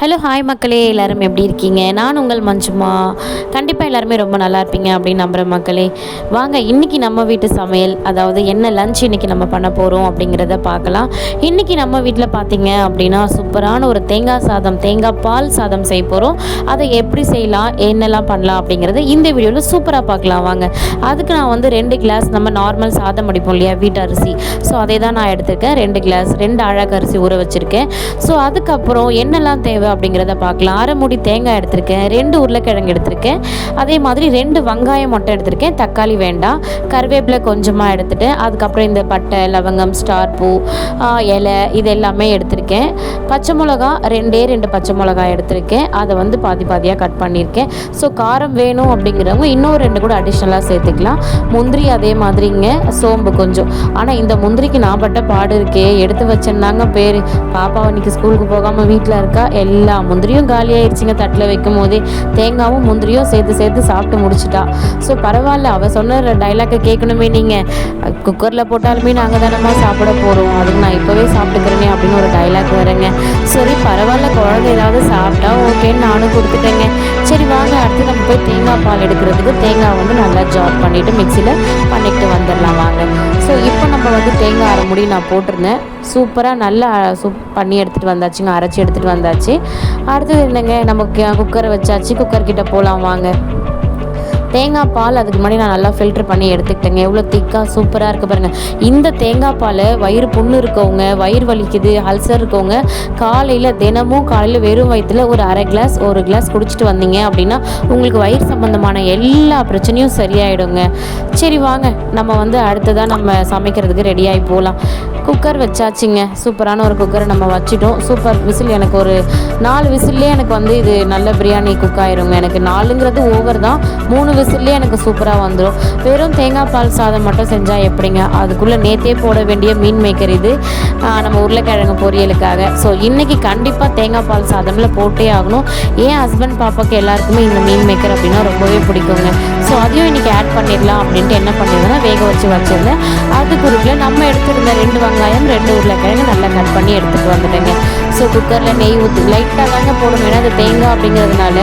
Hello hi மக்களே எல்லாருமே எப்படி இருக்கீங்க? நான் உங்கள் மஞ்சுமா. கண்டிப்பாக எல்லாருமே ரொம்ப நல்லா இருப்பீங்க அப்படின்னு நம்புகிற மக்களே. வாங்க இன்றைக்கி நம்ம வீட்டு சமையல் அதாவது என்ன லஞ்ச் இன்றைக்கி நம்ம பண்ண போகிறோம் அப்படிங்கிறத பார்க்கலாம். இன்றைக்கி நம்ம வீட்டில் பார்த்தீங்க அப்படின்னா சூப்பரான ஒரு தேங்காய் சாதம் தேங்காய் பால் சாதம் செய்ய போகிறோம் அதை எப்படி செய்யலாம் என்னெல்லாம் பண்ணலாம் அப்படிங்கிறத இந்த வீடியோவில் சூப்பராக பார்க்கலாம். வாங்க அதுக்கு நான் வந்து ரெண்டு கிளாஸ் நம்ம நார்மல் சாதம் அடிப்போம் இல்லையா வீட்டு அரிசி. ஸோ அதை தான் நான் எடுத்திருக்கேன். ரெண்டு கிளாஸ் ரெண்டு அழகு அரிசி ஊற வச்சுருக்கேன். ஸோ அதுக்கப்புறம் என்னெல்லாம் தேவை அப்படிங்கிறத பார்க்கலாம். அரை மூடி தேங்காய் எடுத்திருக்கேன் ரெண்டு உருளைக்கிழங்கு எடுத்திருக்கேன். அதே மாதிரி ரெண்டு வெங்காயம் மட்டும் எடுத்திருக்கேன். தக்காளி வேண்டாம். கருவேப்பிலை கொஞ்சமாக எடுத்துகிட்டு அதுக்கப்புறம் இந்த பட்டை லவங்கம் ஸ்டார் பூ இலை இது எல்லாமே எடுத்திருக்கேன். பச்சை மிளகா ரெண்டே ரெண்டு பச்சை மிளகா எடுத்திருக்கேன். அதை வந்து பாதி பாதியாக கட் பண்ணியிருக்கேன். ஸோ காரம் வேணும் அப்படிங்கிறவங்க இன்னும் ரெண்டு கூட அடிஷ்னலாக சேர்த்துக்கலாம். முந்திரி அதே மாதிரிங்க. சோம்பு கொஞ்சம். ஆனால் இந்த முந்திரிக்கு நான் பட்ட பாடு இருக்கே. எடுத்து வச்சிருந்தாங்க பேர். பாப்பா இன்னைக்கு ஸ்கூலுக்கு போகாமல் வீட்டில் இருக்கா? எல்லாம் எல்லா முந்திரியும் காலி ஆயிடுச்சுங்க தட்டில் வைக்கும் போதே. தேங்காவும் முந்திரியும் சேர்த்து சேர்த்து சாப்பிட்டு முடிச்சிட்டா. ஸோ பரவாயில்ல அவள் சொன்ன டைலாக்கை கேட்கணுமே நீங்கள் குக்கரில் போட்டாலுமே நாங்கள் தானம்மா சாப்பிட போகிறோம் அதுக்கு நான் இப்போவே சாப்பிட்டுக்கிறேனே அப்படின்னு ஒரு டைலாக் வரேங்க. சரி பரவாயில்ல குழந்தை ஏதாவது சாப்பிட்டா ஓகேன்னு நானும் கொடுத்துட்டேங்க. சரி வாங்க அடுத்து நம்ம போய் தேங்காய் பால் எடுக்கிறதுக்கு தேங்காய் வந்து நல்லா ஜாப் பண்ணிவிட்டு மிக்சியில் பண்ணிட்டு வந்துடலாம் வாங்க. ஸோ இப்போ நம்ம வந்து தேங்காய் அரை முடி நான் போட்டிருந்தேன். சூப்பராக நல்லா சூப் பண்ணி எடுத்துகிட்டு வந்தாச்சுங்க அரைச்சி எடுத்துகிட்டு வந்தாச்சு. அடுத்தது என்னங்க நமக்கு குக்கரை வச்சாச்சு. குக்கர் கிட்டே போகலாம் வாங்க. தேங்காய் பால் அதுக்கு முன்னாடி நான் நல்லா ஃபில்டர் பண்ணி எடுத்துக்கிட்டேங்க. எவ்வளோ திக்காக சூப்பராக இருக்குது பாருங்கள் இந்த தேங்காய் பால் வயிறு புண்ணு இருக்கவங்க வயிறு வலிக்குது அல்சர் இருக்கவங்க காலையில் தினமும் காலையில் வெறும் வயிற்றுல ஒரு அரை கிளாஸ் ஒரு கிளாஸ் குடிச்சிட்டு வந்தீங்க அப்படின்னா உங்களுக்கு வயிறு சம்மந்தமான எல்லா பிரச்சனையும் சரியாயிடுங்க. சரி வாங்க. நம்ம வந்து அடுத்ததாக நம்ம சமைக்கிறதுக்கு ரெடியாகி போகலாம் குக்கர் வச்சாச்சுங்க. சூப்பரான ஒரு குக்கரை நம்ம வச்சிட்டோம். சூப்பர் விசில் எனக்கு ஒரு நாலு விசில்லே எனக்கு வந்து இது நல்ல பிரியாணி குக் ஆயிருங்க. எனக்கு நாலுங்கிறது ஓவர் தான். மூணு விசில்லே எனக்கு சூப்பராக வந்துடும் வெறும் தேங்காய் பால் சாதம் மட்டும் செஞ்சால் எப்படிங்க? அதுக்குள்ளே நேத்தே போட வேண்டிய மீன் மேக்கர் இது. நம்ம உருளைக்கிழங்கு பொரியலுக்காக. ஸோ இன்றைக்கி கண்டிப்பாக தேங்காய் பால் சாதமில் போட்டே ஆகணும். ஏன் ஹஸ்பண்ட் பாப்பாவுக்கு எல்லாருக்குமே இந்த மீன் மேக்கர் அப்படின்னா ரொம்பவே பிடிக்குங்க. ஸோ அதையும் இன்றைக்கி ஆட் பண்ணிடலாம் அப்படின்ட்டு என்ன பண்ணியிருந்தேன்னா வேக வச்சு வச்சுருந்தேன் அதுக்குள்ள நம்ம எடுத்துருந்த ரெண்டு வெங்காயம் ரெண்டு உருளைக்கிழங்கு நல்லா கட் பண்ணி எடுத்துகிட்டு வந்துட்டேங்க ஸோ குக்கரில் நெய் ஊற்றி லைட்டாக தாங்க போடும் ஏன்னா அது தேங்காய் அப்படிங்கிறதுனால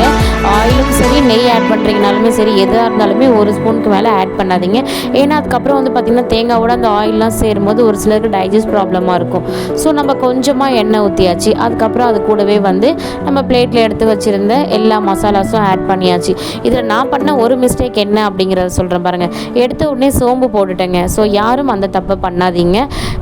ஆயிலும் சரி நெய் ஆட் பண்ணுறீங்கனாலுமே சரி எதாக இருந்தாலுமே ஒரு ஸ்பூனுக்கு மேலே ஆட் பண்ணாதீங்க. ஏன்னா அதுக்கப்புறம் வந்து பார்த்திங்கன்னா தேங்காவோட அந்த ஆயிலெலாம் சேரும்போது ஒரு சிலருக்கு டைஜஸ்ட் ப்ராப்ளமாக இருக்கும். ஸோ நம்ம கொஞ்சமாக எண்ணெய் ஊற்றியாச்சு அதுக்கப்புறம் அது கூடவே வந்து நம்ம பிளேட்டில் எடுத்து வச்சுருந்த எல்லா மசாலாஸும் ஆட் பண்ணியாச்சு. இதில் நான் பண்ண ஒரு மிஸ்டேக் என்ன அப்படிங்கிறத சொல்கிறேன் பாருங்கள் எடுத்த உடனே சோம்பு போட்டுட்டேங்க. ஸோ யாரும் அந்த தப்பை பண்ணாதீங்க.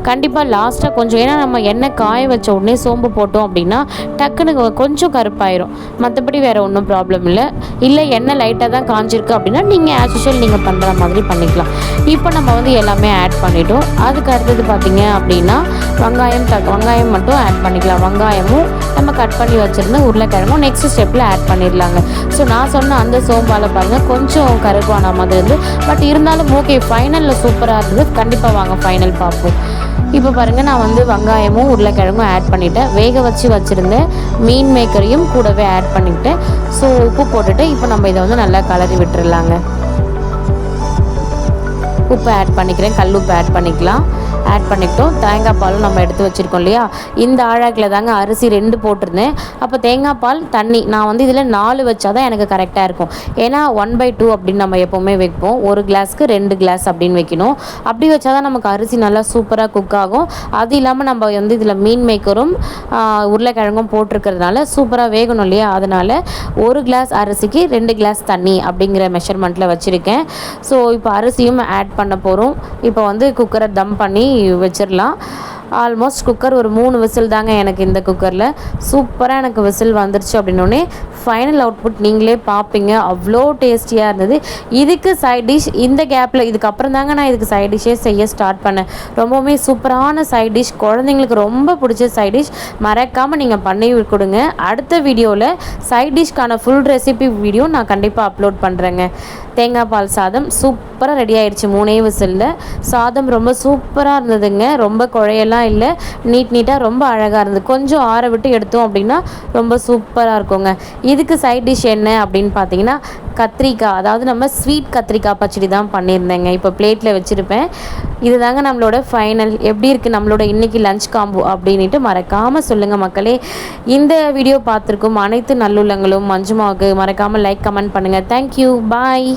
கண்டிப்பாக லாஸ்ட்டாக கொஞ்சம் ஏன்னா நம்ம எண்ணெய் காய வச்ச உடனே சோம்பு போட்டோம் அப்படின்னா டக்குன்னு கொஞ்சம் கருப்பாயிரும். மற்றபடி வேறு ஒன்றும் ப்ராப்ளம் இல்லை. இல்லை எண்ணெய் லைட்டாக தான் காஞ்சிருக்கு அப்படின்னா நீங்கள் ஆஸ் யூஷுவல் நீங்கள் பண்ணுற மாதிரி பண்ணிக்கலாம். இப்போ நம்ம வந்து எல்லாமே ஆட் பண்ணிட்டோம். அதுக்கு அடுத்தது பார்த்தீங்க அப்படின்னா வெங்காயம் த வெங்காயம் மட்டும் ஆட் பண்ணிக்கலாம். வெங்காயமும் நம்ம கட் பண்ணி வச்சுருந்த உருளைக்கிழங்கும் நெக்ஸ்ட் ஸ்டெப்பில் ஆட் பண்ணிடலாங்க. ஸோ நான் சொன்ன அந்த சோம்பால் பாருங்கள் கொஞ்சம் கருப்பான மாதிரி இருந்து. பட் இருந்தாலும் ஓகே ஃபைனலில் சூப்பராக இருந்தது. கண்டிப்பாக வாங்க ஃபைனல் பார்ப்போம். இப்போ பாருங்கள் நான் வந்து வெங்காயமும் உருளைக்கிழங்கும் ஆட் பண்ணிட்டேன். வேக வச்சு வச்சுருந்தேன். மீன் மேக்கரையும் கூடவே ஆட் பண்ணிக்கிட்டேன். ஸோ உப்பு போட்டுட்டு இப்போ நம்ம இதை வந்து நல்லா கலரி விட்டுறலாங்க. உப்பு ஆட் பண்ணிக்கிறேன். கல் உப்பு ஆட் பண்ணிக்கலாம். ஆட் பண்ணிக்கிட்டோம். தேங்காய் பாலும் நம்ம எடுத்து வச்சுருக்கோம் இல்லையா? இந்த ஆழாக்கில் தாங்க அரிசி ரெண்டு போட்டிருந்தேன். அப்போ தேங்காய் பால் தண்ணி. நான் வந்து இதில் நாலு வச்சா தான் எனக்கு கரெக்டாக இருக்கும். ஏன்னா ஒன் பை டூ அப்படின்னு நம்ம எப்போவுமே வைப்போம். ஒரு கிளாஸ்க்கு ரெண்டு கிளாஸ் அப்படின்னு வைக்கணும். அப்படி வச்சா தான் நமக்கு அரிசி நல்லா சூப்பராக குக் ஆகும். அது இல்லாமல் நம்ம வந்து இதில் மீன் மேக்கரும் உருளைக்கிழங்கும் போட்டிருக்கிறதுனால சூப்பராக வேகணும் இல்லையா? அதனால் ஒரு கிளாஸ் அரிசிக்கு ரெண்டு கிளாஸ் தண்ணி அப்படிங்கிற மெஷர்மெண்ட்டில் வச்சுருக்கேன். ஸோ இப்போ அரிசியும் ஆட் பண்ண போகிறோம் இப்போ வந்து குக்கரை தம் பண்ணி வச்சிடலாம் ஆல்மோஸ்ட் குக்கர் ஒரு மூணு விசில் தாங்க எனக்கு இந்த குக்கரில் சூப்பராக எனக்கு விசில் வந்துருச்சு அப்படின்னோடனே ஃபைனல் அவுட்புட் நீங்களே பார்ப்பீங்க. அவ்வளோ டேஸ்டியாக இருந்தது. இதுக்கு சைட் டிஷ் இந்த கேப்பில் இதுக்கப்புறம் தாங்க நான் இதுக்கு சைட் டிஷ்ஷே செய்ய ஸ்டார்ட் பண்ணேன். ரொம்பவுமே சூப்பரான சைட் டிஷ் குழந்தைங்களுக்கு ரொம்ப பிடிச்ச சைட் டிஷ் மறக்காமல் நீங்கள் பண்ணி கொடுங்க. அடுத்த வீடியோவில் சைட் டிஷ்க்கான ஃபுல் ரெசிபி வீடியோ நான் கண்டிப்பாக அப்லோட் பண்ணுறேங்க தேங்காய் பால் சாதம் சூப்பராக ரெடி ஆயிடுச்சு மூணே விசிலில். சாதம் ரொம்ப சூப்பராக இருந்ததுங்க. ரொம்ப குழையெல்லாம் இல்லை. நீட் நீட்டாக ரொம்ப அழகாக இருந்தது. கொஞ்சம் ஆற விட்டு எடுத்தோம் அப்படின்னா ரொம்ப சூப்பராக இருக்குங்க. இதுக்கு சைட் டிஷ் என்ன அப்படின்னு பார்த்தீங்கன்னா கத்திரிக்காய். அதாவது நம்ம ஸ்வீட் கத்திரிக்காய் பச்சடி தான் பண்ணியிருந்தேங்க. இப்போ பிளேட்டில் வச்சுருப்பேன். இது தாங்க நம்மளோட ஃபைனல் எப்படி இருக்குது நம்மளோட இன்றைக்கி லஞ்ச் காம்போ அப்படின்ட்டு மறக்காமல் சொல்லுங்கள் மக்களே. இந்த வீடியோ பார்த்துருக்கும் அனைத்து நல்லுள்ளங்களும் மஞ்சுமாவுக்கு மறக்காமல் லைக் கமெண்ட் பண்ணுங்கள் தேங்க்யூ பாய்